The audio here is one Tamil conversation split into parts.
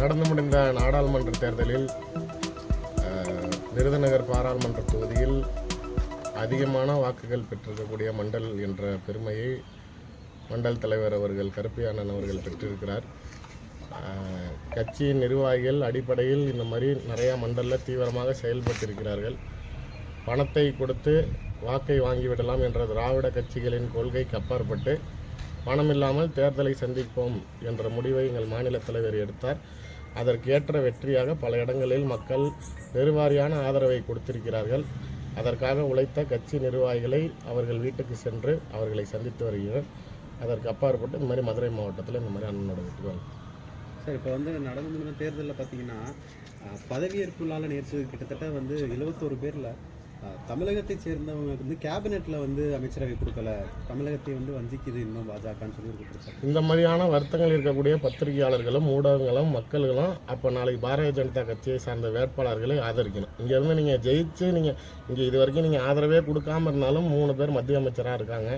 நடந்து முடிந்த நாடாளுமன்ற தேர்தலில் விருதுநகர் பாராளுமன்ற தொகுதியில் அதிகமான வாக்குகள் பெற்றிருக்கக்கூடிய மண்டல் என்ற பெருமையை மண்டல் தலைவர் அவர்கள் கருப்பையானன் அவர்கள் பெற்றிருக்கிறார். கட்சியின் நிர்வாகிகள் அடிப்படையில் இந்த மாதிரி நிறையா மண்டலில் தீவிரமாக செயல்பட்டிருக்கிறார்கள். பணத்தை கொடுத்து வாக்கை வாங்கிவிடலாம் என்ற திராவிட கட்சிகளின் கொள்கைக்கு அப்பாற்பட்டு பணமில்லாமல் தேர்தலை சந்திப்போம் என்ற முடிவை எங்கள் மாநில தலைவர் எடுத்தார். அதற்கேற்ற வெற்றியாக பல இடங்களில் மக்கள் பெருவாரியான ஆதரவை கொடுத்திருக்கிறார்கள். அதற்காக உழைத்த கட்சி நிர்வாகிகளை அவர்கள் வீட்டுக்கு சென்று அவர்களை சந்தித்து வருகிறோம். அதற்கு அப்பாற்பட்டு இந்த மாதிரி மதுரை மாவட்டத்தில் இந்த மாதிரி அண்ணனோட வெற்றிகள் சார் இப்போ வந்து நடந்து முடிந்த தேர்தலில் பார்த்தீங்கன்னா பதவியேற்புள்ளால் நேற்று கிட்டத்தட்ட வந்து எழுபத்தோரு பேரில் தமிழகத்தை சேர்ந்தவங்க வந்து கேபினெட்டில் வந்து அமைச்சரவை கொடுக்கல. தமிழகத்தை வந்து வஞ்சிக்குது இன்னும் பாஜகன்னு சொல்லி கொடுத்துருக்காங்க இந்த மாதிரியான வருத்தங்கள் இருக்கக்கூடிய பத்திரிகையாளர்களும் ஊடகங்களும் மக்களும் அப்போ நாளைக்கு பாரதிய ஜனதா கட்சியை சார்ந்த வேட்பாளர்களை ஆதரிக்கணும். இங்கேருந்து நீங்கள் ஜெயிச்சு நீங்கள் இங்கே இது வரைக்கும் நீங்கள் ஆதரவே கொடுக்காம இருந்தாலும் மூணு பேர் மத்திய அமைச்சராக இருக்காங்க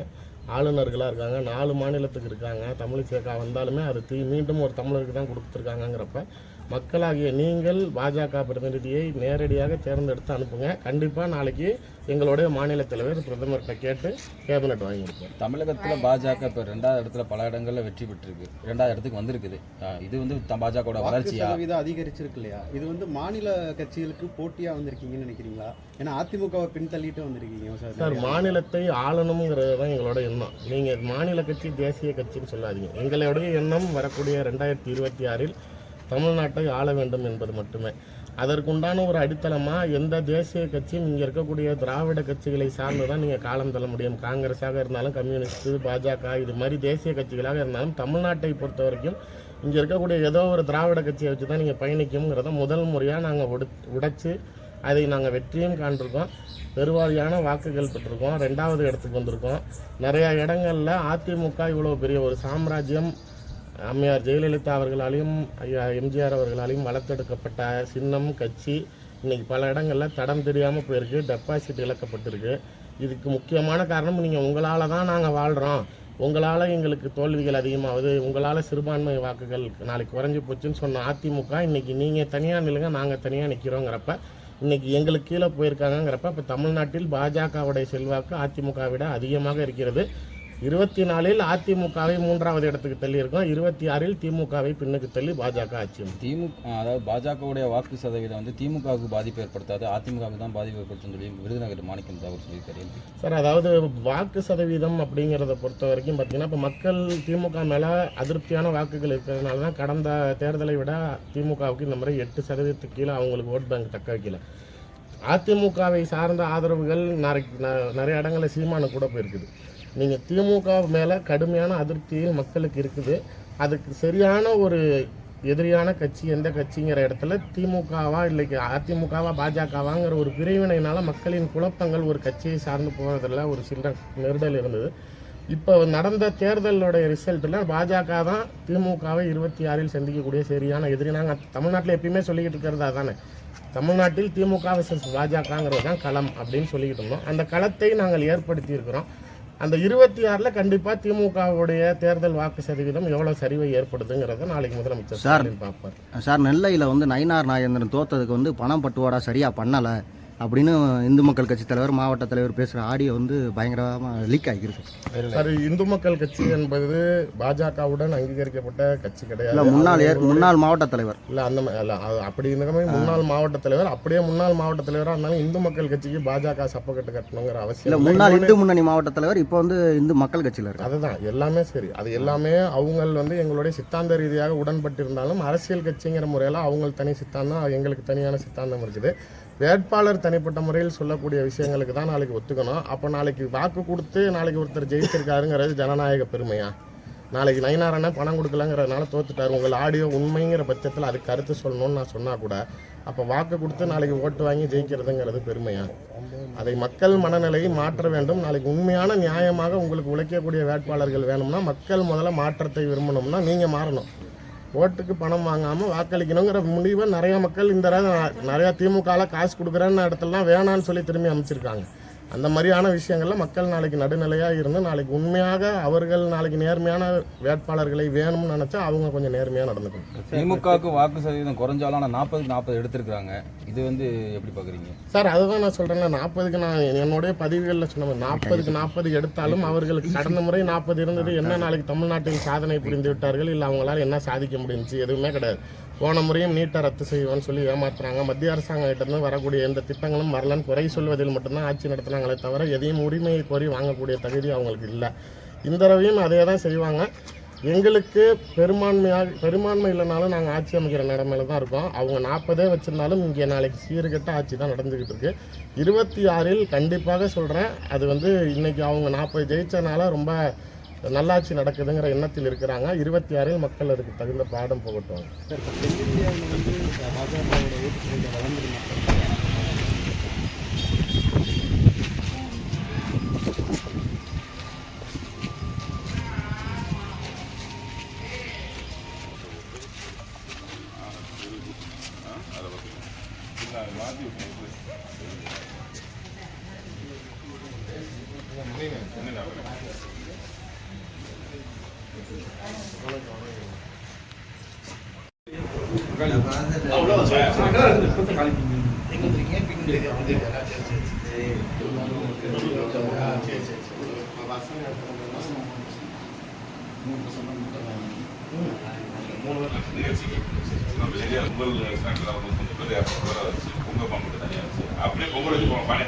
ஆளுநர்களாக இருக்காங்க நாலு மாநிலத்துக்கு இருக்காங்க தமிழிசேக்கா வந்தாலுமே அது தீ மீண்டும் ஒரு தமிழருக்கு தான் கொடுத்துருக்காங்கங்கிறப்ப மக்களாகிய நீங்கள் பாஜக பிரதிநிதியை நேரடியாக தேர்ந்தெடுத்து அனுப்புங்க. கண்டிப்பாக நாளைக்கு எங்களுடைய மாநில தலைவர் பிரதமர்கிட்ட கேட்டு கேபினெட் வாங்கி கொடுப்போம். தமிழகத்துல பாஜக இப்போ ரெண்டாவது இடத்துல பல இடங்கள்ல வெற்றி பெற்றிருக்கு. ரெண்டாவது இடத்துக்கு வந்திருக்குது. இது வந்து பாஜகவோட வளர்ச்சியா? சதவீதம் அதிகரிச்சிருக்கு இல்லையா? இது வந்து மாநில கட்சிகளுக்கு போட்டியாக வந்திருக்கீங்கன்னு நினைக்கிறீங்களா? ஏன்னா அதிமுகவை பின்தள்ளிட்டு வந்திருக்கீங்க சார் சார் மாநிலத்தை ஆளணுங்கிறது தான் எங்களோட எண்ணம். நீங்கள் மாநில கட்சி தேசிய கட்சின்னு சொல்லாதீங்க. எங்களுடைய எண்ணம் வரக்கூடிய ரெண்டாயிரத்தி இருபத்தி ஆறில் தமிழ்நாட்டை ஆள வேண்டும் என்பது மட்டுமே. அதற்குண்டான ஒரு அடித்தளமாக எந்த தேசிய கட்சியும் இங்கே இருக்கக்கூடிய திராவிட கட்சிகளை சார்ந்து தான் நீங்கள் காலம் தள்ள முடியும். காங்கிரஸாக இருந்தாலும் கம்யூனிஸ்ட்டு பாஜக இது மாதிரி தேசிய கட்சிகளாக இருந்தாலும் தமிழ்நாட்டை பொறுத்த வரைக்கும் இங்கே இருக்கக்கூடிய ஏதோ ஒரு திராவிட கட்சியை வச்சு தான் நீங்கள் பயணிக்குங்கிறத முதல் முறையாக நாங்கள் உட உடைச்சு அதை நாங்கள் வெற்றியும் காண்டிருக்கோம் பெருவாரியான வாக்குகள் பெற்றிருக்கோம். ரெண்டாவது இடத்துக்கு வந்திருக்கோம். நிறையா இடங்களில் அதிமுக இவ்வளோ பெரிய ஒரு சாம்ராஜ்யம் அம்மையார் ஜெயலலிதா அவர்களாலையும் ஐயா எம்ஜிஆர் அவர்களாலையும் வளர்த்தெடுக்கப்பட்ட சின்னம் கட்சி இன்றைக்கி பல இடங்களில் தடம் தெரியாமல் போயிருக்கு டெபாசிட் இழக்கப்பட்டிருக்கு. இதுக்கு முக்கியமான காரணம் நீங்கள் உங்களால் தான் நாங்கள் வாழ்கிறோம் உங்களால் எங்களுக்கு தோல்விகள் அதிகமாகுது. உங்களால் சிறுபான்மை வாக்குகள் நாளைக்கு குறைஞ்சி போச்சுன்னு சொன்ன அதிமுக இன்றைக்கி நீங்கள் தனியாக நில்லுங்க நாங்கள் தனியாக நிற்கிறோங்கிறப்ப இன்னைக்கு எங்களுக்கு கீழே போயிருக்காங்கங்கிறப்ப இப்போ தமிழ்நாட்டில் பாஜகவுடைய செல்வாக்கு அதிமுக விட அதிகமாக இருக்கிறது. இருபத்தி நாலில் அதிமுகவை மூன்றாவது இடத்துக்கு தள்ளி இருக்கோம் இருபத்தி ஆறில் திமுகவை பின்னுக்கு தள்ளி பாஜக ஆட்சி. திமுக அதாவது பாஜகவுடைய வாக்கு சதவீதம் வந்து திமுகவுக்கு பாதிப்பு ஏற்படுத்தாது. அதிமுகவுக்கு தான் பாதிப்பு ஏற்படுத்தும் சொல்லி விருதுநகர் மாணிக்கம் அவர் சொல்லியிருக்காரு. சார் அதாவது வாக்கு சதவீதம் அப்படிங்கிறத பொறுத்த வரைக்கும் பார்த்தீங்கன்னா இப்போ மக்கள் திமுக மேலே அதிருப்தியான வாக்குகள் இருக்கிறதுனால தான் கடந்த தேர்தலை விட திமுகவுக்கு இந்த முறை எட்டு சதவீதத்துக்கு கீழே அவங்களுக்கு ஓட் பேங்க் தக்க வைக்கல. அதிமுகவை சார்ந்த ஆதரவுகள் நிறைய இடங்களில் சீமானு கூட போயிருக்குது. நீங்கள் திமுக மேலே கடுமையான அதிருப்தியில் மக்களுக்கு இருக்குது. அதுக்கு சரியான ஒரு எதிரியான கட்சி எந்த கட்சிங்கிற இடத்துல திமுகவா இல்லை அதிமுகவா பாஜகவாங்கிற ஒரு பிரிவினையினால் மக்களின் குழப்பங்கள் ஒரு கட்சியை சார்ந்து போகிறதில் ஒரு சில நெருடல் இருந்தது. இப்போ நடந்த தேர்தலுடைய ரிசல்ட்டில் பாஜக தான் திமுகவை இருபத்தி ஆறில் சந்திக்கக்கூடிய சரியான எதிரி. நாங்கள் தமிழ்நாட்டில் எப்பயுமே சொல்லிக்கிட்டு இருக்கிறது அதானே. தமிழ்நாட்டில் திமுக விசஸ் பாஜகங்கிறது தான் களம் அப்படின்னு சொல்லிக்கிட்டு இருந்தோம். அந்த களத்தை நாங்கள் ஏற்படுத்தி இருக்கிறோம் அந்த இருபத்தி ஆறில் கண்டிப்பாக திமுகவுடைய தேர்தல் வாக்கு சதவீதம் எவ்வளோ சரிவை ஏற்படுதுங்கிறத நாளைக்கு முதலமைச்சர் சார். பார்ப்பார் சார் நெல்லையில் வந்து நயினார் நாகேந்திரன் தோத்ததுக்கு வந்து பணம் பட்டுவாடா சரியாக பண்ணலை அப்படின்னு இந்து மக்கள் கட்சி தலைவர் மாவட்ட தலைவர் பேசுகிற ஆடியோ வந்து பயங்கரமாக லீக் ஆகியிருக்கு. சார் இந்து மக்கள் கட்சி என்பது பாஜகவுடன் அங்கீகரிக்கப்பட்ட கட்சி இல்லை கிடையாது முன்னாள் முன்னாள் மாவட்ட தலைவர். இல்ல அந்த மா- இல்ல, அது அப்படி இருந்தமே முன்னாள் மாவட்ட தலைவர் அப்படியே முன்னாள் மாவட்ட தலைவராக இருந்தாலும் இந்து மக்கள் கட்சிக்கு பாஜக சப்பக்கட்டு கட்டணுங்கிற அவசியம் இல்லை. முன்னாள் இந்து முன்னணி மாவட்ட தலைவர் இப்போ வந்து இந்து மக்கள் கட்சியில் இருக்கார். அதுதான் எல்லாமே சரி. அது எல்லாமே அவங்க வந்து எங்களுடைய சித்தாந்த ரீதியாக உடன்பட்டிருந்தாலும் அரசியல் கட்சிங்கிற முறையில் அவங்க தனி சித்தாந்தம் எங்களுக்கு தனியான சித்தாந்தம் இருக்குது. வேட்பாளர் தனிப்பட்ட முறையில் சொல்லக்கூடிய விஷயங்களுக்கு தான் நாளைக்கு ஒத்துக்கணும். அப்போ நாளைக்கு வாக்கு கொடுத்து நாளைக்கு ஒருத்தர் ஜெயிச்சிருக்காருங்கிறது ஜனநாயக பெருமையா? நாளைக்கு நயினாரண்ணா பணம் கொடுக்கலங்கிறதுனால தோத்துட்டார். உங்கள் ஆடியோ உண்மைங்கிற பட்சத்தில் அதுக்கு கருத்து சொல்லணும்னு நான் சொன்னால் கூட அப்போ வாக்கு கொடுத்து நாளைக்கு ஓட்டு வாங்கி ஜெயிக்கிறதுங்கிறது பெருமையா? அதை மக்கள் மனநிலையை மாற்ற வேண்டும். நாளைக்கு உண்மையான நியாயமாக உங்களுக்கு உழைக்கக்கூடிய வேட்பாளர்கள் வேணும்னா மக்கள் முதல்ல மாற்றத்தை விரும்பணும்னா நீங்கள் மாறணும். ஓட்டுக்கு பணம் வாங்காமல் வாக்களிக்கணுங்கிற முடிவை நிறைய மக்கள் இந்த நிறையா திமுகவில் காசு கொடுக்குறேன்னு இடத்துலலாம் வேணான்னு சொல்லி திரும்பி அமைச்சிருக்காங்க அந்த மாதிரியான விஷயங்கள்ல மக்கள் நாளைக்கு நடுநிலையாக இருந்து நாளைக்கு உண்மையாக அவர்கள் நாளைக்கு நேர்மையான வேட்பாளர்களை வேணும்னு நினச்சா அவங்க கொஞ்சம் நேர்மையாக நடந்துக்கணும். திமுகவுக்கு வாக்கு சதவீதம் குறைஞ்சாலும் ஆனால் நாற்பதுக்கு நாற்பது எடுத்திருக்காங்க இது வந்து எப்படி பார்க்குறீங்க சார் அதுதான் நான் சொல்கிறேன்ல நாற்பதுக்கு நான் என்னுடைய பதிவுகளில் சொன்ன நாற்பதுக்கு நாற்பது எடுத்தாலும் அவர்களுக்கு கடந்த முறை நாற்பது இருந்தது என்ன நாளைக்கு தமிழ்நாட்டில் சாதனை புரிந்து விட்டார்கள் இல்லை அவங்களால என்ன சாதிக்க முடிஞ்சுச்சு எதுவுமே கிடையாது. போன முறையும் நீட்டை ரத்து செய்வோம்னு சொல்லி ஏமாத்துறாங்க. மத்திய அரசாங்கம் வரக்கூடிய எந்த திட்டங்களும் வரலன்னு குறை சொல்வதில் மட்டும்தான் ஆட்சி நடத்துனாங்களே தவிர எதையும் உரிமையை கோரி வாங்கக்கூடிய தகுதி அவங்களுக்கு இல்லை. இந்த தடவையும் அதே தான் செய்வாங்க. எங்களுக்கு பெரும்பான்மையாக பெரும்பான்மை இல்லைனாலும் நாங்கள் ஆட்சி அமைக்கிற நிலைமையில தான் இருக்கோம். அவங்க நாற்பதே வச்சுருந்தாலும் இங்கே நாளைக்கு சீர்கெட்ட ஆட்சி தான் நடந்துக்கிட்டு இருக்கு. இருபத்தி ஆறில் கண்டிப்பாக சொல்கிறேன் அது வந்து இன்னைக்கு அவங்க நாற்பது ஜெயிச்சனால ரொம்ப நல்லாட்சி நடக்குதுங்கிற எண்ணத்தில் இருக்கிறாங்க இருபத்தி ஆறில் மக்கள் அதுக்கு தகுந்த பாடம் போகட்டும் சார் இப்போ தென்னிந்தியாவில் வந்து பாஜகவோட ஓட்டு சதவீதம் வளர்ந்துருமா பொங்கல் கணக்கில் வந்து கொஞ்சம் பேர் இரநூறு வச்சு பொங்கல் பாம்பு தனியாக வச்சு அப்படியே பொங்கல் வச்சு பானை